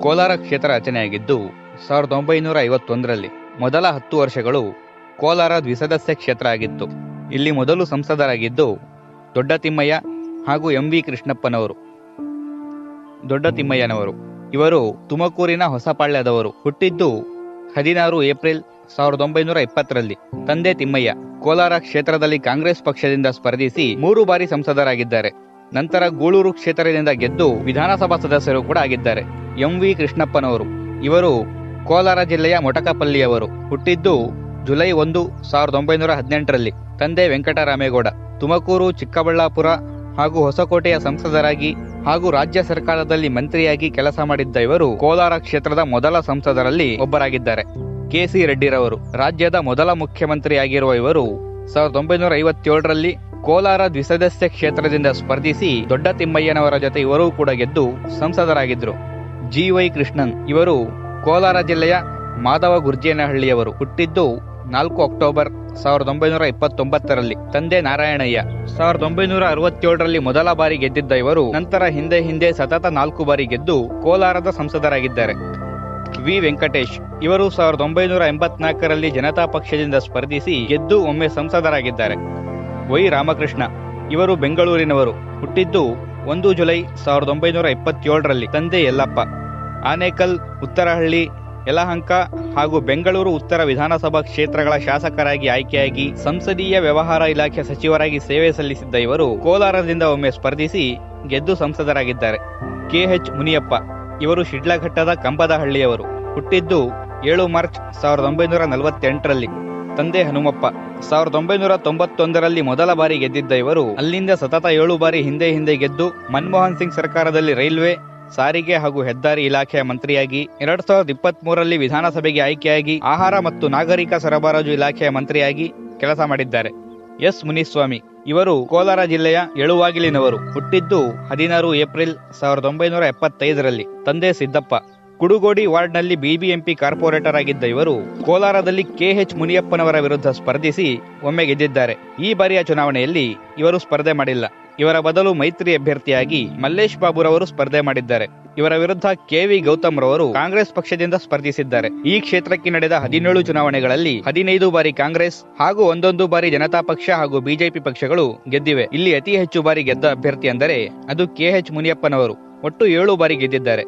ಕೋಲಾರ ಕ್ಷೇತ್ರ ರಚನೆಯಾಗಿದ್ದು ಸಾವಿರದ ಒಂಬೈನೂರ ಐವತ್ತೊಂದರಲ್ಲಿ ಮೊದಲ ಹತ್ತು ವರ್ಷಗಳು ಕೋಲಾರ ದ್ವಿಸದಸ್ಯ ಕ್ಷೇತ್ರ ಆಗಿತ್ತು. ಇಲ್ಲಿ ಮೊದಲು ಸಂಸದರಾಗಿದ್ದು ದೊಡ್ಡ ತಿಮ್ಮಯ್ಯ ಹಾಗೂ ಎಂ ವಿ ಕೃಷ್ಣಪ್ಪನವರು. ದೊಡ್ಡ ತಿಮ್ಮಯ್ಯನವರು ಇವರು ತುಮಕೂರಿನ ಹೊಸಪಾಳ್ಯದವರು. ಹುಟ್ಟಿದ್ದು ಹದಿನಾರು ಏಪ್ರಿಲ್ ಸಾವಿರದ ಒಂಬೈನೂರ ಇಪ್ಪತ್ತರಲ್ಲಿ. ತಂದೆ ತಿಮ್ಮಯ್ಯ ಕೋಲಾರ ಕ್ಷೇತ್ರದಲ್ಲಿ ಕಾಂಗ್ರೆಸ್ ಪಕ್ಷದಿಂದ ಸ್ಪರ್ಧಿಸಿ ಮೂರು ಬಾರಿ ಸಂಸದರಾಗಿದ್ದಾರೆ. ನಂತರ ಗೂಳೂರು ಕ್ಷೇತ್ರದಿಂದ ಗೆದ್ದು ವಿಧಾನಸಭಾ ಸದಸ್ಯರು ಕೂಡ ಆಗಿದ್ದಾರೆ. ಎಂ ವಿ ಕೃಷ್ಣಪ್ಪನವರು. ಇವರು ಕೋಲಾರ ಜಿಲ್ಲೆಯ ಮೊಟಕಪಲ್ಲಿಯವರು. ಹುಟ್ಟಿದ್ದು ಜುಲೈ ಒಂದು, ಸಾವಿರದ ಒಂಬೈನೂರ ಹದಿನೆಂಟರಲ್ಲಿ. ತಂದೆ ವೆಂಕಟರಾಮೇಗೌಡ. ತುಮಕೂರು, ಚಿಕ್ಕಬಳ್ಳಾಪುರ ಹಾಗೂ ಹೊಸಕೋಟೆಯ ಸಂಸದರಾಗಿ ಹಾಗೂ ರಾಜ್ಯ ಸರ್ಕಾರದಲ್ಲಿ ಮಂತ್ರಿಯಾಗಿ ಕೆಲಸ ಮಾಡಿದ್ದ ಇವರು ಕೋಲಾರ ಕ್ಷೇತ್ರದ ಮೊದಲ ಸಂಸದರಲ್ಲಿ ಒಬ್ಬರಾಗಿದ್ದಾರೆ. ಕೆಸಿ ರೆಡ್ಡಿರವರು. ರಾಜ್ಯದ ಮೊದಲ ಮುಖ್ಯಮಂತ್ರಿಯಾಗಿರುವ ಇವರು ಸಾವಿರದ ಒಂಬೈನೂರ ಐವತ್ತೇಳರಲ್ಲಿ ಕೋಲಾರ ದ್ವಿಸದಸ್ಯ ಕ್ಷೇತ್ರದಿಂದ ಸ್ಪರ್ಧಿಸಿ ದೊಡ್ಡ ತಿಮ್ಮಯ್ಯನವರ ಜೊತೆ ಇವರೂ ಕೂಡ ಗೆದ್ದು ಸಂಸದರಾಗಿದ್ದರು ಜಿ ವೈ ಕೃಷ್ಣನ್. ಇವರು ಕೋಲಾರ ಜಿಲ್ಲೆಯ ಮಾಧವ ಗುರ್ಜೇನಹಳ್ಳಿಯವರು ಹುಟ್ಟಿದ್ದು ನಾಲ್ಕು ಅಕ್ಟೋಬರ್ ಸಾವಿರದ ಒಂಬೈನೂರ ಇಪ್ಪತ್ತೊಂಬತ್ತರಲ್ಲಿ. ತಂದೆ ನಾರಾಯಣಯ್ಯ. ಸಾವಿರದ ಒಂಬೈನೂರ ಅರವತ್ತೇಳರಲ್ಲಿ ಮೊದಲ ಬಾರಿ ಗೆದ್ದಿದ್ದ ಇವರು, ನಂತರ ಹಿಂದೆ ಹಿಂದೆ ಸತತ ನಾಲ್ಕು ಬಾರಿ ಗೆದ್ದು ಕೋಲಾರದ ಸಂಸದರಾಗಿದ್ದಾರೆ. ವಿ. ವೆಂಕಟೇಶ್. ಇವರು ಸಾವಿರದ ಒಂಬೈನೂರ ಎಂಬತ್ನಾಲ್ಕರಲ್ಲಿ ಜನತಾ ಪಕ್ಷದಿಂದ ಸ್ಪರ್ಧಿಸಿ ಗೆದ್ದು ಒಮ್ಮೆ ಸಂಸದರಾಗಿದ್ದಾರೆ. ವೈ. ರಾಮಕೃಷ್ಣ. ಇವರು ಬೆಂಗಳೂರಿನವರು. ಹುಟ್ಟಿದ್ದು ಒಂದು ಜುಲೈ ಸಾವಿರದ ಒಂಬೈನೂರ ಇಪ್ಪತ್ತೇಳರಲ್ಲಿ ತಂದೆ ಯಲ್ಲಪ್ಪ. ಆನೇಕಲ್, ಉತ್ತರಹಳ್ಳಿ, ಯಲಹಂಕ ಹಾಗೂ ಬೆಂಗಳೂರು ಉತ್ತರ ವಿಧಾನಸಭಾ ಕ್ಷೇತ್ರಗಳ ಶಾಸಕರಾಗಿ ಆಯ್ಕೆಯಾಗಿ ಸಂಸದೀಯ ವ್ಯವಹಾರ ಇಲಾಖೆ ಸಚಿವರಾಗಿ ಸೇವೆ ಸಲ್ಲಿಸಿದ್ದ ಇವರು ಕೋಲಾರದಿಂದ ಒಮ್ಮೆ ಸ್ಪರ್ಧಿಸಿ ಗೆದ್ದು ಸಂಸದರಾಗಿದ್ದಾರೆ. ಕೆಎಚ್ ಮುನಿಯಪ್ಪ. ಇವರು ಶಿಡ್ಲಘಟ್ಟದ ಕಂಬದಹಳ್ಳಿಯವರು. ಹುಟ್ಟಿದ್ದು ಏಳು ಮಾರ್ಚ್ ಸಾವಿರದ ಒಂಬೈನೂರ ನಲವತ್ತೆಂಟರಲ್ಲಿ. ತಂದೆ ಹನುಮಪ್ಪ. ಸಾವಿರದ ಒಂಬೈನೂರ ತೊಂಬತ್ತೊಂದರಲ್ಲಿ ಮೊದಲ ಬಾರಿ ಗೆದ್ದಿದ್ದ ಇವರು, ಅಲ್ಲಿಂದ ಸತತ ಏಳು ಬಾರಿ ಹಿಂದೆ ಹಿಂದೆ ಗೆದ್ದು, ಮನಮೋಹನ್ ಸಿಂಗ್ ಸರ್ಕಾರದಲ್ಲಿ ರೈಲ್ವೆ, ಸಾರಿಗೆ ಹಾಗೂ ಹೆದ್ದಾರಿ ಇಲಾಖೆಯ ಮಂತ್ರಿಯಾಗಿ, ಎರಡ್ ಸಾವಿರದ ಇಪ್ಪತ್ತ್ ಮೂರರಲ್ಲಿ ವಿಧಾನಸಭೆಗೆ ಆಯ್ಕೆಯಾಗಿ, ಆಹಾರ ಮತ್ತು ನಾಗರಿಕ ಸರಬರಾಜು ಇಲಾಖೆಯ ಮಂತ್ರಿಯಾಗಿ ಕೆಲಸ ಮಾಡಿದ್ದಾರೆ. ಎಸ್ ಮುನಿಸ್ವಾಮಿ. ಇವರು ಕೋಲಾರ ಜಿಲ್ಲೆಯ ಎಳುವಾಗಿಲಿನವರು ಹುಟ್ಟಿದ್ದು ಹದಿನಾರು ಏಪ್ರಿಲ್ ಸಾವಿರದ ಒಂಬೈನೂರ ಎಪ್ಪತ್ತೈದರಲ್ಲಿ. ತಂದೆ ಸಿದ್ದಪ್ಪ. ಕುಡುಗೋಡಿ ವಾರ್ಡ್ನಲ್ಲಿ ಬಿಬಿಎಂಪಿ ಕಾರ್ಪೊರೇಟರ್ ಆಗಿದ್ದ ಇವರು ಕೋಲಾರದಲ್ಲಿ ಕೆಎಚ್ ಮುನಿಯಪ್ಪನವರ ವಿರುದ್ಧ ಸ್ಪರ್ಧಿಸಿ ಒಮ್ಮೆ ಗೆದ್ದಿದ್ದಾರೆ. ಈ ಬಾರಿಯ ಚುನಾವಣೆಯಲ್ಲಿ ಇವರು ಸ್ಪರ್ಧೆ ಮಾಡಿಲ್ಲ. ಇವರ ಬದಲು ಮೈತ್ರಿ ಅಭ್ಯರ್ಥಿಯಾಗಿ ಮಲ್ಲೇಶ್ ಬಾಬುರವರು ಸ್ಪರ್ಧೆ ಮಾಡಿದ್ದಾರೆ. ಇವರ ವಿರುದ್ಧ ಕೆವಿ ಗೌತಮ್ ರವರು ಕಾಂಗ್ರೆಸ್ ಪಕ್ಷದಿಂದ ಸ್ಪರ್ಧಿಸಿದ್ದಾರೆ. ಈ ಕ್ಷೇತ್ರಕ್ಕೆ ನಡೆದ ಹದಿನೇಳು ಚುನಾವಣೆಗಳಲ್ಲಿ ಹದಿನೈದು ಬಾರಿ ಕಾಂಗ್ರೆಸ್ ಹಾಗೂ ಒಂದೊಂದು ಬಾರಿ ಜನತಾ ಪಕ್ಷ ಹಾಗೂ ಬಿಜೆಪಿ ಪಕ್ಷಗಳು ಗೆದ್ದಿವೆ. ಇಲ್ಲಿ ಅತಿ ಹೆಚ್ಚು ಬಾರಿ ಗೆದ್ದ ಅಭ್ಯರ್ಥಿ ಅಂದರೆ ಅದು ಕೆಎಚ್ ಮುನಿಯಪ್ಪನವರು. ಒಟ್ಟು ಏಳು ಬಾರಿ ಗೆದ್ದಿದ್ದಾರೆ.